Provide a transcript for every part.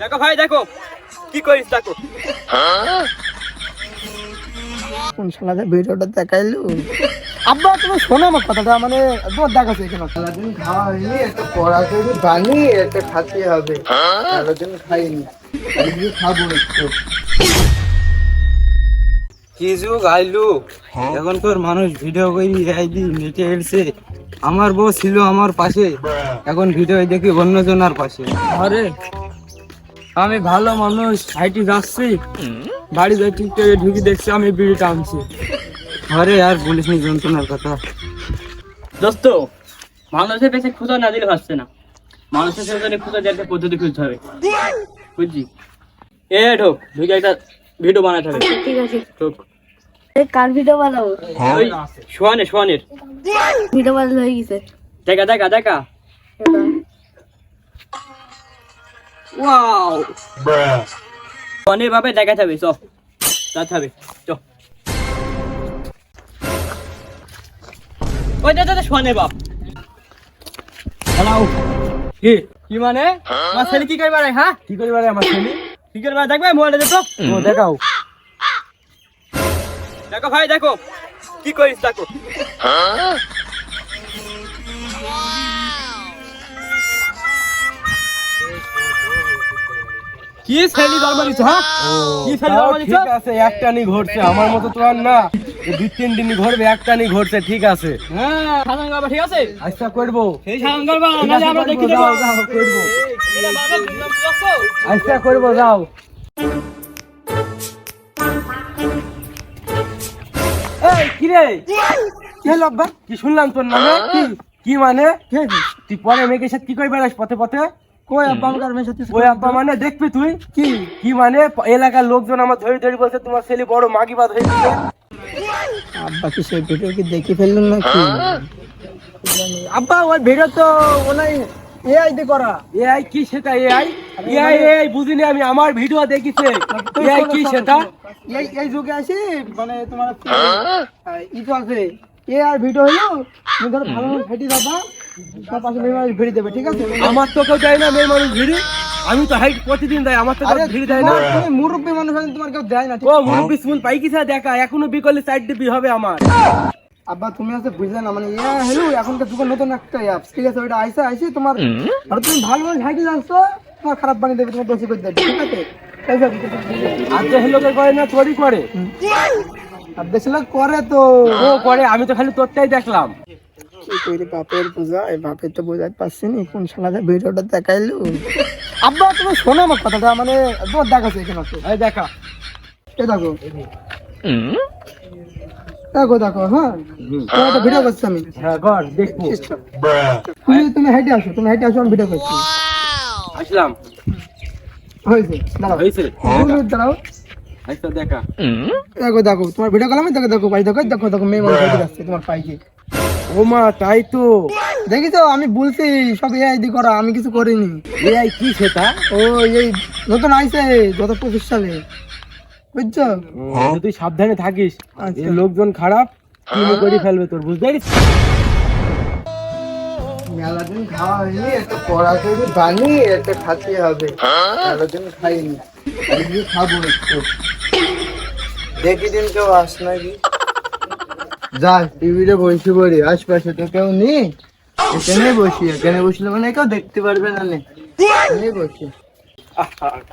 দেখো ভাই দেখো। কি করিস দেখো। কোন শালাতে ভিডিওটা দেখাইলু? আব্বা তুমি শোনো আমার কথাটা মানে এখানে সারাদিন খাওয়া হয়নি একটা পড়া করে বানি একটা খাতে হবে। সারাদিন খাইনি আজকে খাব একটু। কি যুগ আইলু? এখন তোর মানুষ ভিডিও করি আইদি নেটে এলছে আমার বউ ছিল আমার পাশে এখন ভিডিও দেখি অন্যজনের পাশে। আরে আমি ভালো মানুষ হাইটি যাচ্ছি বাড়ি যাই টিকটকে ঢুকি দেখছি আমি বিড়ি টানছি। আরে আর বলিস নি যন্ত্রণার কথা। দোস্ত মানুষের বেশি ক্ষুদা না দিলে পারছে না। মানুষের সাথে ক্ষুদা দেওয়ার একটা পদ্ধতি খুঁজতে হবে। বুঝছি এ ঢোক ঢুকে একটা ভিডিও বানাতে হবে। ঠিক আছে। ঢোক। কার ভিডিও বানাবো? ওই সোয়ানের সোয়ানের ভিডিও বানানো হয়ে গেছে। দেখা দেখা দেখা। ওয়াও সোয়ানের ভাবে দেখাতে হবে চ যাতে হবে চ ওই দাদা দাদা সোয়ানের বাপ হ্যালো কি কি মানে আমার ছেলে কি করবে রে হ্যাঁ কি করবে রে আমার ছেলে কি করে দেখবে মোবাইলটা দেখো ও দেখাও দেখো ভাই দেখো কি করিস দেখো কি দরবারিছ হ্যাঁ? কি দরবারিছ ঠিক আছে একটা নি ঘটছে আমার মতো তো আর না। দুই তিন দিনই নি ঘটছে ঠিক আছে। হ্যাঁ সাধারণ ঠিক আছে? আচ্ছা করব। সেই সাধারণ আমরা দেখি দেবো। করব। আচ্ছা করব যাও। এই কি রে? কি হলো কি শুনলাম তোর নামে? কি মানে? কি? তুই পরে মেয়েকে সাথে কি করে বেড়াস পথে পথে? কই আব্বা মেয়ে আব্বা মানে দেখবি তুই? কি? কি মানে? এলাকার লোকজন আমার ধরে ধরে বলছে তোমার ছেলে বড় মাগিবাদ হয়ে গেছে। আব্বা কি সেই ভিডিও কি দেখে ফেললেন নাকি? আব্বা ওই ভিডিও তো ওনাই এআই দিয়ে করা। এআই কি সেটা এআই এআই এআই বুঝিনি আমি আমার ভিডিও দেখিছে। এআই কি সেটা? এই এই যুগে আসি মানে তোমার ই তো আছে। এ আর ভিডিও হলো তুমি ধরো ভালো ভালো ফেটি দাবা তার পাশে মেয়ে মানুষ ভিড়ি দেবে ঠিক আছে? আমার তো কেউ দেয় না মেয়ে মানুষ ভিড়ি। আমি তো হাইট প্রতিদিন দেয় আমার তো ভিড় দেয় না। তুমি মুরব্বী মানুষ তোমার কেউ দেয় না ও মুরব্বি স্কুল পাই কিসা দেখা? এখনও বিকলে সাইড হবে আমার। আব্বা তুমি আছে বুঝলে না মানে ইয়া হ্যালো এখনকার যুগে নতুন একটা অ্যাপ ঠিক আছে? ওইটা আইসে আইসে তোমার আর তুমি ভালো ভালো হাইটে যাচ্ছ তোমার খারাপ বানিয়ে দেবে তোমার দোষী করে দেবে ঠিক আছে। আর যে করে না চোরি করে। আর দেশে লোক করে তো। ও করে আমি তো খালি তোরটাই দেখলাম। কি করি? বাপের পূজা এই বাপের তো বোঝাতে পারছি নি কোন শালাতে ভিডিওটা দেখাইলু? আব্বা তুমি শোনো আমার কথাটা মানে তোর দেখাচ্ছে এখানে তো এই দেখা। এ দেখো। দেখো দেখো হ্যাঁ। তোমার ভিডিও করছি আমি। হ্যাঁ কর দেখব। তুমি তুমি হেঁটে আসো তুমি হেঁটে আসো আমি ভিডিও করছি। আসলাম। হয়েছে দাঁড়াও। হয়েছে। দাঁড়াও। দেখো। দেখো তোমার ভিডিও কলামে দেখো দেখো পাই দেখো দেখো দেখো মেয়ে মানুষ তোমার পাইকে ও মা তাই তো। আমি বলছি সব এআই দি করা আমি কিছু করিনি। এআই কি সেটা? ও এই নতুন আইছে গত পঁচিশ সালে। বুঝছ? তুই সাবধানে থাকিস। আচ্ছা। লোকজন খারাপ তুমি করে ফেলবে তোর বুঝতে পারিস? মেলা দিন খাওয়া হয়নি একটা পড়া করে বানি একটা খাতে হবে খাইনি। খাব একটু। দেখি দিন কেউ আস নাকি। যা টিভিতে বসে পড়ি আশপাশে তো কেউ নেই। এখানে বসি এখানে বসলে মানে কেউ দেখতে পারবে না নে। বসি।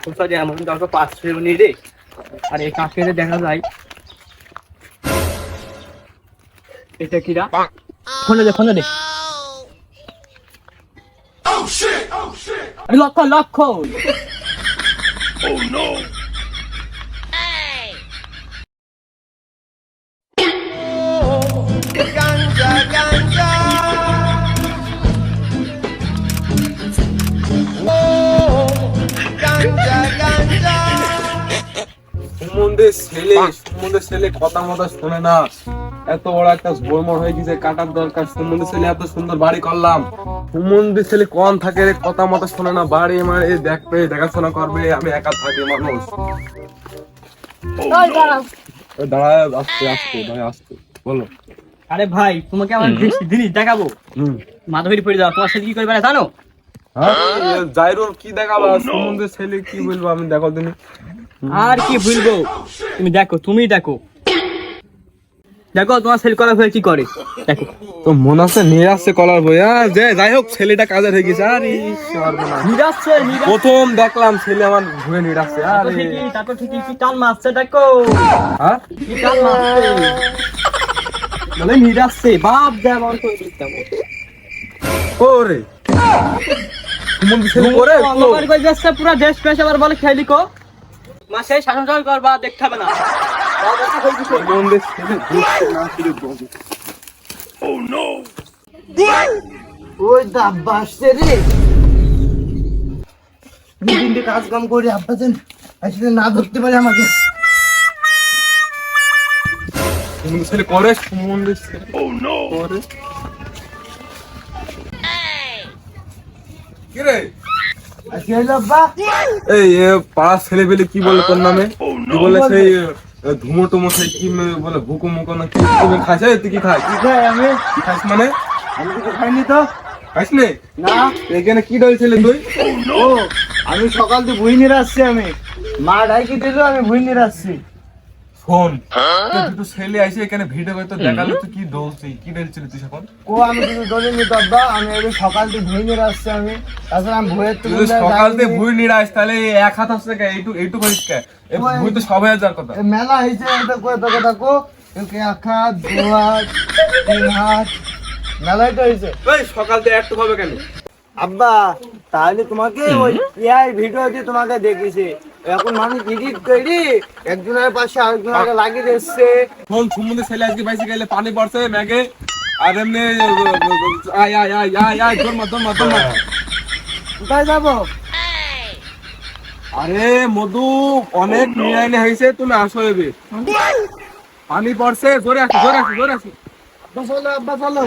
খুব সারি এমন কাউকে পাঁচ ছয় মিনিট রে। আর এই কাকের দেখা যায় এটা কিরা ফোনে দে ফোনে দে। লক্ষ লক্ষ ছেলে সুমন্দের ছেলে কথা মতো শোনে না। এত বড় একটা হয়ে গেছে কাটার দরকার। সুমন্দের ছেলে এত সুন্দর বাড়ি করলাম। সুমন্দের ছেলে কম থাকে রে কথা মতো শোনে না। বাড়ি মারে দেখবে দেখাশোনা করবে আমি একা থাকি মানুষ। দাঁড়ায় আসতে আসতে ভাই আসতে বলো। আরে ভাই তোমাকে আমার জিনিস দেখাবো? হুম। মাধবীর পড়ে যাও তোমার সাথে কি করবে জানো? হ্যাঁ? জাইরোর কি দেখাবো? আর সুমনদের ছেলে কি বলব আমি দেখো তুমি আর কি ভুলবো? তুমি দেখো তুমি দেখো। দেখো তোমার সেল করা হয়ে কি করে? দেখো। তো মনে আছে নিয়ে আসছে কলার বই হ্যাঁ যে যাই হোক ছেলেটা কাজে হয়ে গেছে। আর নিরাচ্ছে নিরাচ্ছে প্রথম দেখলাম ছেলে আমার ঘুরে নিয়ে আসছে আরে। ঠিকই তারপর ঠিকই। কি টান মারছে দেখো। হ্যাঁ? কি টান মারছে। মানে নিরাচ্ছে বাপ দেয় আমার করে দিতাম ওরে। অন্ধকার করে যাচ্ছে পুরো দেশ পেশ আবার বলে খেলি কো। মা সেই শাসন শাসন করবা দেখতে হবে না। না। ওই তো আব্বা আসছে রে। তিনটে কাজ কাম করি আব্বা যেন আসলে না ধরতে পারে আমাকে। ছেলে করে সুমনদের ছেলে করে? কি এই পাড়ার ছেলে পেলে কি বলে তোর নামে? কি বলে সেই ধুমো টুমো সেই কি বলে ভুকু মুকো না কি তুমি খাইছ? তুই কি খাই? কি খাই আমি? খাইস মানে? আমি তো খাইনি তো। খাইস নে? না। এখানে কি ডলছিলে তুই? ও আমি সকাল তো ভুই নিয়ে আসছি আমি। মা ডাইকি দিল আমি ভুই নিয়ে আসছি ফোন। দুটো ছেলে আইসে এখানে ভিডিও করে তো দেখাল তুই কি কি ডলছিলি তুই এখন? কো আমি কিছু দলিনি তো আব্বা আমি এই সকাল থেকে ভুই নিয়ে আসছি আমি। তাছাড়া আমি ভুয়ের তো সকাল থেকে ভুই নিয়ে তাহলে এক হাত আসছে কে? এইটু এইটু করিস কে? এই ভুই তো সবাই যার কথা। মেলা হয়েছে এটা কই তো কথা কো একে এক হাত দু হাত তিন হাত। মেলাই তো এই সকাল থেকে একটু হবে কেন? আব্বা তাহলে তোমাকে ওই এআই ভিডিও দিয়ে তোমাকে দেখেছে এখন মানুষ এডিট করি একজনের পাশে আরেকজনকে লাগিয়ে দিচ্ছে। ফোন সুমুন্দে ছেলে আজকে বাইসে গেলে পানি পড়ছে ম্যাগে। আর এমনি আয় আয় আয় আয় আয় তোর মা তোর মা তোর মা। কোথায় যাব? আরে মধু অনেক নিরাইনে হয়েছে তুমি আসো এবে পানি পড়ছে জোরে আসো জোরে আসো জোরে আসো। আব্বা চলো আব্বা চলো।